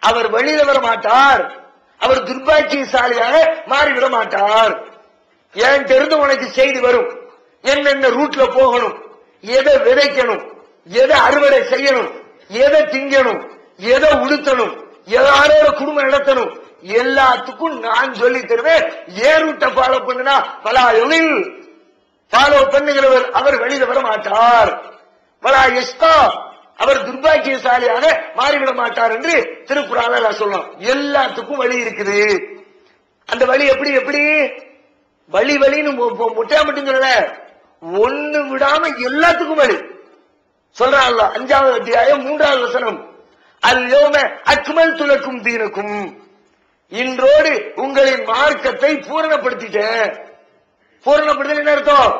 அவர் வெளியில வர மாட்டார் அவர் துர்பாக்கியசாலியாக மாறிவிட மாட்டார் ஏன் தெரிந்து உனக்கு செய்தி வரும்? என்னென்ன ரூட்ல போகணும்? எதை விதைக்கணும்? எதை அறுவடை செய்யணும்? எதை திங்கணும்? எதை உடுத்தணும்? எல்லாரோட குடும்பம் நடத்தணும்? எல்லாத்துக்கும் நான் சொல்லி தருவேன். ஏன் ரூட்டை ஃபாலோ பண்ணுனா? பலா எழில் ஃபாலோ பண்ணுகிறவர் அவர் வெளியில வர மாட்டார் பலா எஸ்தா அவர் துர்பாகியசாலியாக மாறிவிட மாட்டார் என்று திருக்குறால சொல்லலாம் எல்லாத்துக்கும் வழி இருக்குது. அந்த வழி எப்படி எப்படி? வழி வழின்னு முட்டையா மட்டும் சொல்லல. ஒண்ணு விடாம எல்லாத்துக்கும் வழி. சொல்றாள் அஞ்சாவது அத்தியாயம் மூன்றாவது வசனம். அல்லோம அக்மல் துலக்கும் தீனுக்கும். இன்றோடு உங்களின் மார்க்கத்தை பூரணப்படுத்திட்டேன். பூரணப்படுத்தல் என்ன அர்த்தம்?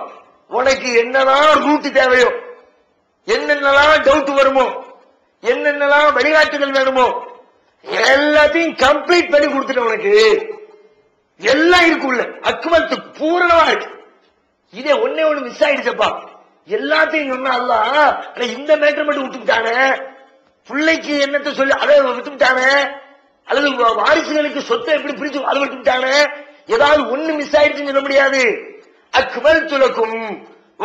உனக்கு என்னதான் ரூட்டு தேவையோ என்னென்னலாம் டவுட் வருமோ என்னென்னலாம் வழிகாட்டுதல் வேணுமோ எல்லாத்தையும் கம்ப்ளீட் பண்ணி கொடுத்துட்டேன் உனக்கு. எல்லாம் இருக்குள்ள அக்மத்து பூரணமா இருக்கு. இதே ஒன்னே ஒண்ணு மிஸ் ஆயிடுச்சப்பா. எல்லாத்தையும் சொன்னா இந்த மேட்டர் மட்டும் விட்டுட்டானே பிள்ளைக்கு என்னத்தை சொல்லி அதை விட்டுட்டானே அல்லது வாரிசுகளுக்கு சொத்தை எப்படி பிரிச்சு அதை விட்டுட்டானே ஏதாவது ஒண்ணு மிஸ் ஆயிடுச்சுன்னு சொல்ல முடியாது. அக்மல் துலக்கும்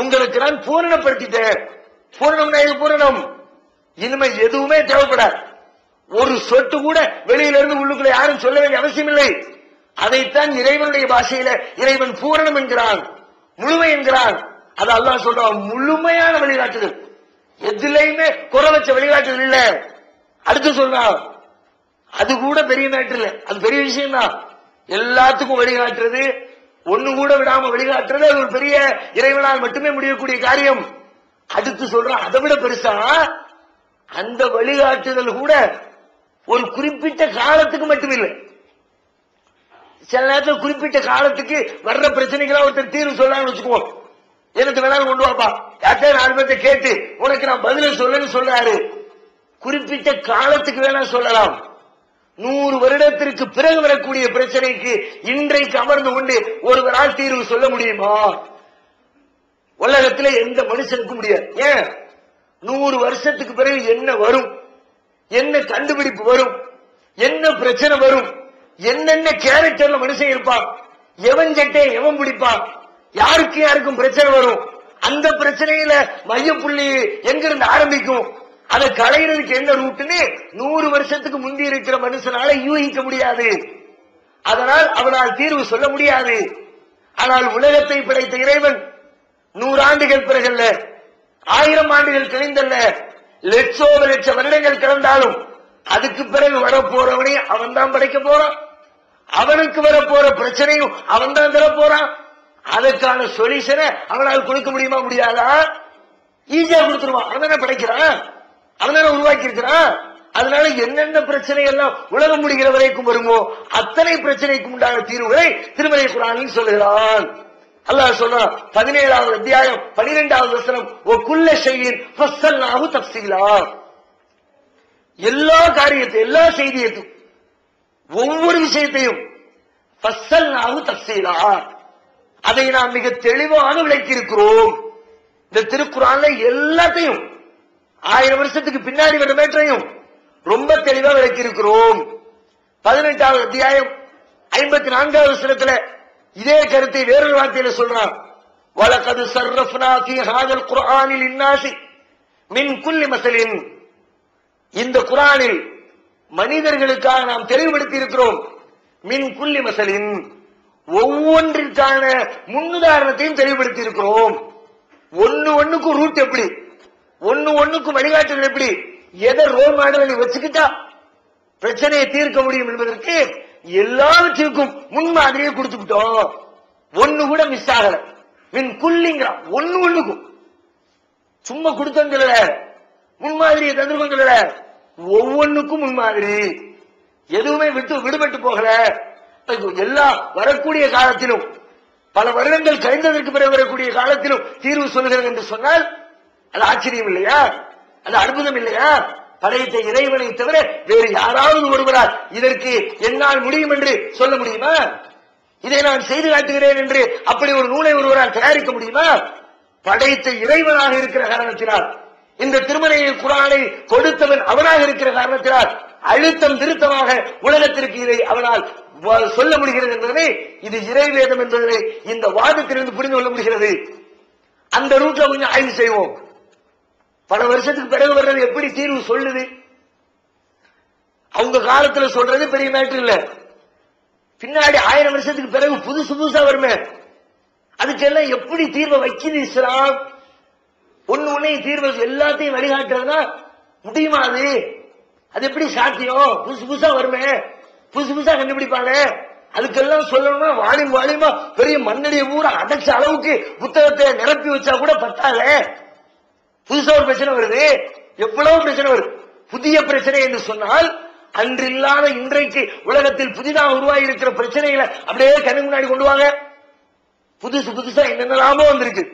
உங்களுக்கு நான் பூரணப்படுத்திட்டேன். பூரணம்னா எது பூரணம். இனிமே எதுவுமே தேவைப்படாது. ஒரு சொட்டு கூட வெளியில இருந்து உள்ளுக்குள்ள யாரும் சொல்ல வேண்டிய அவசியம் இல்லை அதைத்தான் இறைவனுடைய பாஷையில இறைவன் பூரணம் என்கிறான் முழுமை என்கிறான். அது அல்லாஹ் சொல்றான் முழுமையான வழிகாட்டுதல். எதுலையுமே குறை வச்ச வழிகாட்டுதல் இல்ல. அடுத்து சொல்றான் அது கூட பெரிய மேட்டர் இல்ல. அது பெரிய விஷயம் தான் எல்லாத்துக்கும் வழிகாட்டுறது ஒண்ணு கூட விடாம வழிகாட்டுறது அது ஒரு பெரிய இறைவனால் மட்டுமே முடியக்கூடிய காரியம். அடுத்து சொல்றான் அதை விட பெருசா? அந்த வழிகாட்டுதல் கூட ஒரு குறிப்பிட்ட காலத்துக்கு மட்டும் இல்லை. சில நேரத்தில் குறிப்பிட்ட காலத்துக்கு வர்ற பிரச்சனைகளா ஒருத்தர் தீர்வு சொல்லான்னு வச்சுக்குவோம். எனக்கு வேணாலும் கொண்டு வாப்பா. யார்கிட்ட நாலு பேர்த்த கேட்டு உனக்கு நான் பதில சொல்லுன்னு சொல்றாரு. குறிப்பிட்ட காலத்துக்கு வேணா சொல்லலாம். நூறு வருடத்திற்கு பிறகு வரக்கூடிய பிரச்சனைக்கு இன்றைக்கு அமர்ந்து கொண்டு ஒருவரால் தீர்வு சொல்ல முடியுமா? உலகத்துல எந்த மனுஷனுக்கும் முடியாது. ஏன்? நூறு வருஷத்துக்கு பிறகு என்ன வரும்? என்ன கண்டுபிடிப்பு வரும்? என்ன பிரச்சனை வரும்? என்னென்ன கேரக்டர்ல மனுஷன் இருப்பான்? எவன் சட்டை எவன் பிடிப்பான்? யாருக்கு யாருக்கும் பிரச்சனை வரும்? அந்த பிரச்சனையில மையப்புள்ளி எங்கிருந்து ஆரம்பிக்கும்? அதை களையிறதுக்கு என்ன ரூட்டுன்னு நூறு வருஷத்துக்கு முந்தி இருக்கிற மனுஷனால யூகிக்க முடியாது. அதனால் அவனால் தீர்வு சொல்ல முடியாது. ஆனால் உலகத்தை படைத்த இறைவன் நூறாண்டுகள் பிறகல்ல ஆயிரம் ஆண்டுகள் கழிந்தல்ல லட்சோ லட்ச வருடங்கள் கிடந்தாலும் அதுக்கு பிறகு வரப்போறவனை அவன் தான் படைக்க போறான். அவனுக்கு வரப்போற பிரச்சனையும் அவன் தான் தர போறான் அதற்கான சொல்யூஷனை அவனால் கொடுக்க முடியுமா முடியாதா? ஈஸியா கொடுத்துருவான். அவன் தானே படைக்கிறான். அவன் தானே உருவாக்கி இருக்கிறான் அதனால என்னென்ன பிரச்சனை எல்லாம் உலகம் முடிகிற வரைக்கும் வருமோ அத்தனை பிரச்சனைக்கும் உண்டான தீர்வுகளை திருமலை குரானில் சொல்லுகிறான். அல்லாஹ் சொல்றான் பதினேழாவது அத்தியாயம் பனிரெண்டாவது வசனம் ஒக்குள்ள செய்யின் ஃபஸ்ஸல்னாஹு தஃசீலா எல்லா காரியத்தை எல்லா செய்தியையும் ஒவ்வொரு விஷயத்தையும் ஃபஸ்ஸல்னாஹு தஃசீலா அதை நாம் மிக தெளிவாக விளக்கி இருக்கிறோம் இந்த திருக்குறான்ல எல்லாத்தையும் ஆயிரம் வருஷத்துக்கு பின்னாடி வர மேற்றையும் ரொம்ப தெளிவா விளக்கி இருக்கிறோம் பதினெட்டாவது அத்தியாயம் ஐம்பத்தி நான்காவது வருஷத்துல இதே கருத்தை வேறொரு வார்த்தையில சொல்றான். வழக்கது சர்ரஃப்னா ஃபீ ஹாதல் குர்ஆனில் இன்னாசி மின் குல்லி மசலின். இந்த குரானில் மனிதர்களுக்காக நாம் தெளிவுபடுத்தி இருக்கிறோம். மின் குல்லி மசலின். ஒவ்வொன்றிற்கான முன்னுதாரணத்தையும் தெளிவுபடுத்தி இருக்கிறோம். ஒன்னு ஒண்ணுக்கும் ரூட் எப்படி? ஒன்னு ஒண்ணுக்கும் வழிகாட்டுதல் எப்படி? எதை ரோல் மாடல் வச்சுக்கிட்டா பிரச்சனையை தீர்க்க முடியும் என்பதற்கு எல்லாவற்றிற்கும் முன்மாதிரியை கொடுத்துக்கிட்டோம். ஒண்ணு கூட மிஸ் ஆகல. மின் குல்லிங்கிறான் ஒண்ணு ஒண்ணுக்கும். சும்மா கொடுத்தோம் சொல்லல. முன்மாதிரியை தந்திருக்கோம் சொல்லல. ஒவ்வொன்னுக்கும் முன்மாதிரி எதுவுமே விட்டு விடுபட்டு போகல. எல்லா வரக்கூடிய காலத்திலும் பல வருடங்கள் கழிந்ததற்கு பிறகு வரக்கூடிய காலத்திலும் தீர்வு சொல்லுகிறது என்று சொன்னால் அது ஆச்சரியம் இல்லையா? அது அற்புதம் இல்லையா? படைத்த இறைவனை தவிர வேறு யாராவது ஒருவரால் இதற்கு என்னால் முடியும் என்று சொல்ல முடியுமா? இதை நான் செய்து காட்டுகிறேன் என்று அப்படி ஒரு நூலை ஒருவரால் தயாரிக்க முடியுமா? படைத்த இறைவனாக இருக்கிற காரணத்தினால் இந்த திருமலையை குரானை கொடுத்தவன் அவனாக இருக்கிற காரணத்தினால் அழுத்தம் திருத்தமாக உலகத்திற்கு இதை அவனால் வ- சொல்ல முடிகிறது என்பதனை இது இறைவேதம் என்பதனை இந்த வாதத்திலிருந்து புரிந்து கொள்ள முடிகிறது. அந்த ரூட்ல கொஞ்சம் ஆய்வு செய்வோம். பல வருஷத்துக்கு பிறகு வர்றது எப்படி தீர்வு சொல்லுது? அவங்க காலத்துல சொல்றது பெரிய மேட்டர் இல்ல. பின்னாடி ஆயிரம் வருஷத்துக்கு பிறகு புதுசு புதுசா வருமே. அதுக்கெல்லாம் எப்படி தீர்வை வைக்குது இஸ்லாம்? ஒன்னு ஒண்ணே தீர்வு எல்லாத்தையும் வழிகாட்டுறதுனா முடியுமா அது? அது எப்படி சாத்தியம்? புதுசு புதுசா வருமே. புதுசு புதுசா கண்டுபிடிப்பாங்க. அதுக்கெல்லாம் சொல்லணும்னா வாலிம் வாலிமா பெரிய மண்ணடிய ஊரை அடைச்ச அளவுக்கு புத்தகத்தை நிரப்பி வச்சா கூட பத்தாதே. புதுசா ஒரு பிரச்சனை வருது. எவ்வளவு பிரச்சனை வருது? புதிய பிரச்சனை என்று சொன்னால் அன்றில்லாத இன்றைக்கு உலகத்தில் புதிதாக உருவாகி இருக்கிற பிரச்சனைகளை அப்படியே கண்ணு முன்னாடி கொண்டு வாங்க. புதுசு புதுசா என்னென்னலாமோ வந்திருக்கு.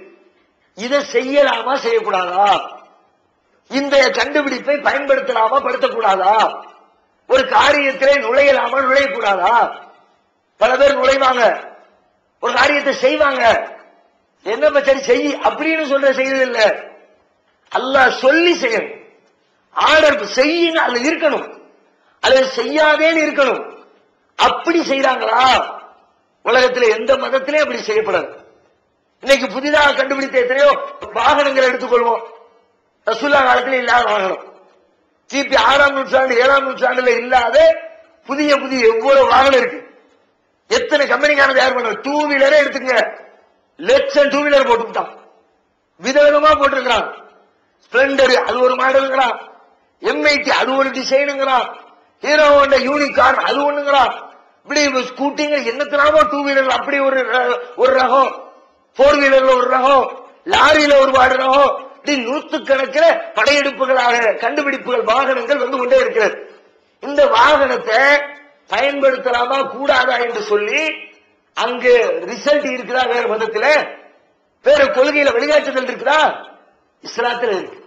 இதை செய்யலாமா செய்யக்கூடாதா? இந்த கண்டுபிடிப்பை பயன்படுத்தலாமா படுத்தக்கூடாதா? ஒரு காரியத்திலே நுழையலாமா நுழையக்கூடாதா? பல பேர் நுழைவாங்க. ஒரு காரியத்தை செய்வாங்க. என்ன சரி செய் அப்படின்னு சொல்ற செய்யறது இல்லை. அல்லாஹ் சொல்லி செய்யணும். ஆர்டர் செய்யணும் அதுல இருக்கணும். அல்லது செய்யாதேன்னு இருக்கணும். அப்படி செய்யறாங்களா உலகத்துல எந்த மதத்திலே அப்படி செய்யப்படாது. இன்னைக்கு புதிதாக கண்டுபிடித்த எத்தனையோ வாகனங்களை எடுத்துக்கொள்வோம். ரசூல்லா காலத்தில் இல்லாத வாகனம். கிபி ஆறாம் நூற்றாண்டு ஏழாம் நூற்றாண்டுல இல்லாத புதிய புதிய எவ்வளவு வாகனம் இருக்கு. எத்தனை கம்பெனிக்கான தயார் பண்ண டூ வீலரே எடுத்துங்க லட்சம் டூ வீலர் போட்டுக்கிட்டான். விதவிதமா போட்டிருக்கிறான். ஸ்பிளண்டர் அது ஒரு மாடலுங்கிறான் எம்ஐடி அது ஒரு டிசைனுங்கிறான் ஹீரோ ஹோண்டா யூனிகார்ன் அது ஒண்ணுங்களா? இப்படி ஸ்கூட்டிங்க என்னத்தினாமோ டூ வீலர் அப்படி ஒரு ஒரு ரகம். போர் வீலர்ல ஒரு ரகம். லாரியில ஒரு வாடு ரகம். இப்படி நூத்துக்கணக்கில் படையெடுப்புகளாக கண்டுபிடிப்புகள் வாகனங்கள் வந்து கொண்டே இருக்கிறது. இந்த வாகனத்தை பயன்படுத்தலாமா கூடாதா என்று சொல்லி அங்கு ரிசல்ட் இருக்குதா வேற மதத்துல? வேற கொள்கையில வழிகாட்டுதல் இருக்குதா? இஸ்லாத்தில் இருக்கு.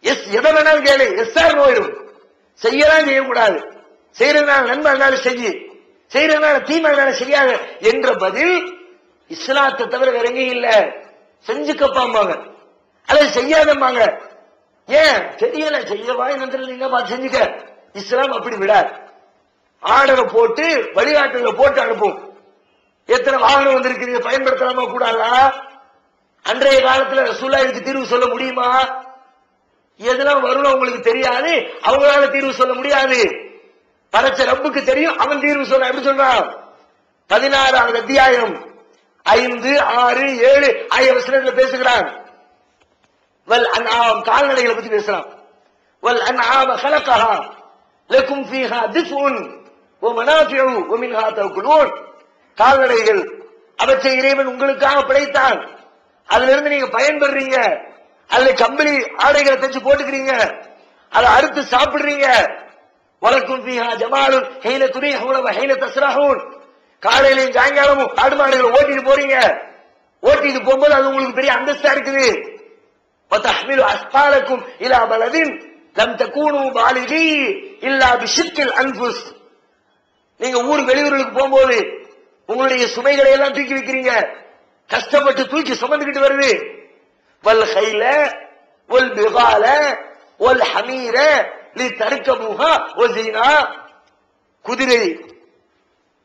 எஸ் எதை வேணாலும் கேளு. எஸ்ஆர் போயிடும். செய்யலாம் செய்யக்கூடாது. செய்யறதுனால நன்மை இருந்தாலும் செய்யு செய்யறதுனால தீமை இருந்தாலும் செய்யாத என்ற பதில் இஸ்லாத்தை தவிர வேற எங்கேயும் இல்ல. செஞ்சுக்கப்பாம்பாங்க. அல்லது செய்யாதம்பாங்க. ஏன்? தெரியல. செய்யவா என்ன நீங்க பார்த்து செஞ்சுக்க? இஸ்லாம் அப்படி விடாது. ஆர்டரை போட்டு வழிகாட்டுல போட்டு அனுப்பும். எத்தனை வாகனம் வந்திருக்கிறீங்க பயன்படுத்தலாமா? கூடாதா அன்றைய காலத்துல ரசூல்லா இதுக்கு தீர்வு சொல்ல முடியுமா எதெல்லாம் வரும்னு உங்களுக்கு தெரியாது அவங்களால தீர்வு சொல்ல முடியாது படைச்ச ரப்புக்கு தெரியும் அவன் தீர்வு சொல்ல எப்படி சொல்றான் பதினாறாவது அத்தியாயம் ஐந்து ஆறு ஏழு ஆகிய வசனத்துல பேசுகிறான் வல் அன்ஆம் கால்நடைகளை பத்தி பேசுறான் வல் அன்ஆம خلقها لكم فيها دفء ومنافع ومنها تأكلون கால்நடைகள் அவற்றை இறைவன் உங்களுக்காக படைத்தான் அதுல இருந்து நீங்க பயன்படுறீங்க அதுல கம்பளி ஆடைகளை தச்சு போட்டுக்கிறீங்க அதை அறுத்து சாப்பிடுறீங்க வழக்கும் ஃபீஹா ஜமாலுன் ஹைன துரீஹூன வ ஹைன தஸ்ரஹூன் காலையிலையும் சாயங்காலமும் ஆடு மாடுகளை ஓட்டிட்டு போறீங்க ஓட்டிட்டு போகும்போது அது உங்களுக்கு பெரிய அந்தஸ்தா இருக்குது وتحمل أثقالكم إلى بلد لم تكونوا بالغي إلا بشق الأنفس நீங்க ஊர் வெளியூர்களுக்கு போகும்போது உங்களுடைய சுமைகளை எல்லாம் தூக்கி வைக்கிறீங்க கஷ்டப்பட்டு தூக்கி சுமந்துக்கிட்டு வருது. வல் ஹைல ஒல் பிகால ஒல் ஹமீர நீ தடுக்க முகா ஒசீனா குதிரை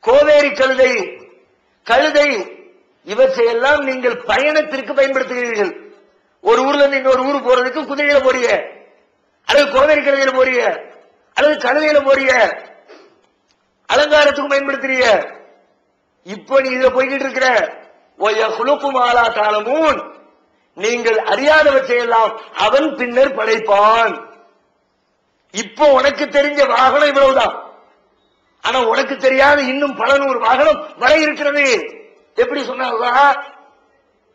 கோவேரி கழுதை கழுதை இவற்றையெல்லாம் நீங்கள் பயணத்திற்கு பயன்படுத்துகிறீர்கள். ஒரு ஊர்ல இருந்து இன்னொரு ஊர் போறதுக்கு குதிரையில போறிய. அல்லது கோவேரி கழுதையில போறிய. அல்லது கழுதையில போறிய. அலங்காரத்துக்கும் பயன்படுத்துறீங்க இப்போ நீ இதுல போய்கிட்டு இருக்கிற குழுக்கும் ஆளா நீங்கள் அறியாதவற்றை எல்லாம் அவன் பின்னர் படைப்பான். இப்போ உனக்கு தெரிஞ்ச வாகனம் இவ்வளவுதான். ஆனா உனக்கு தெரியாத இன்னும் பல நூறு வாகனம் வர இருக்கிறது. எப்படி சொன்னா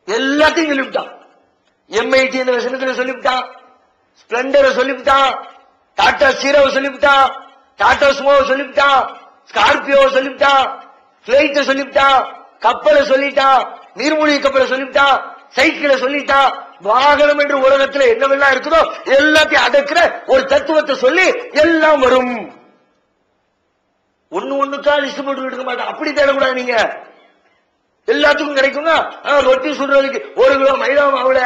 எல்லாத்தையும் சொல்லிவிட்டான். எம்ஐடி இந்த வசனத்துல சொல்லிவிட்டான். ஸ்பிளண்டரை சொல்லிவிட்டான். டாடா சீரோவை சொல்லிவிட்டான். டாடா சுமோவை சொல்லிவிட்டான். ஸ்கார்பியோவை சொல்லிவிட்டான். பிளைட்டை சொல்லிவிட்டான். கப்பலை சொல்லிட்டான் நீர்மூழ்கி கப்பலை சொல்லிவிட்டான் சைக்கிளை சொல்லிட்டான் வாகனம் என்று உலகத்துல என்னவெல்லாம் இருக்குதோ எல்லாத்தையும் அடக்கிற ஒரு தத்துவத்தை சொல்லி எல்லாம் வரும். ஒண்ணு ஒண்ணுக்கா லிஸ்ட் போட்டு எடுக்க மாட்டேன் அப்படி தேடக்கூடாது நீங்க. எல்லாத்துக்கும் கிடைக்குங்க ஆனா, ரொட்டி சுடுறதுக்கு ஒரு கிலோ மைதா மாவுல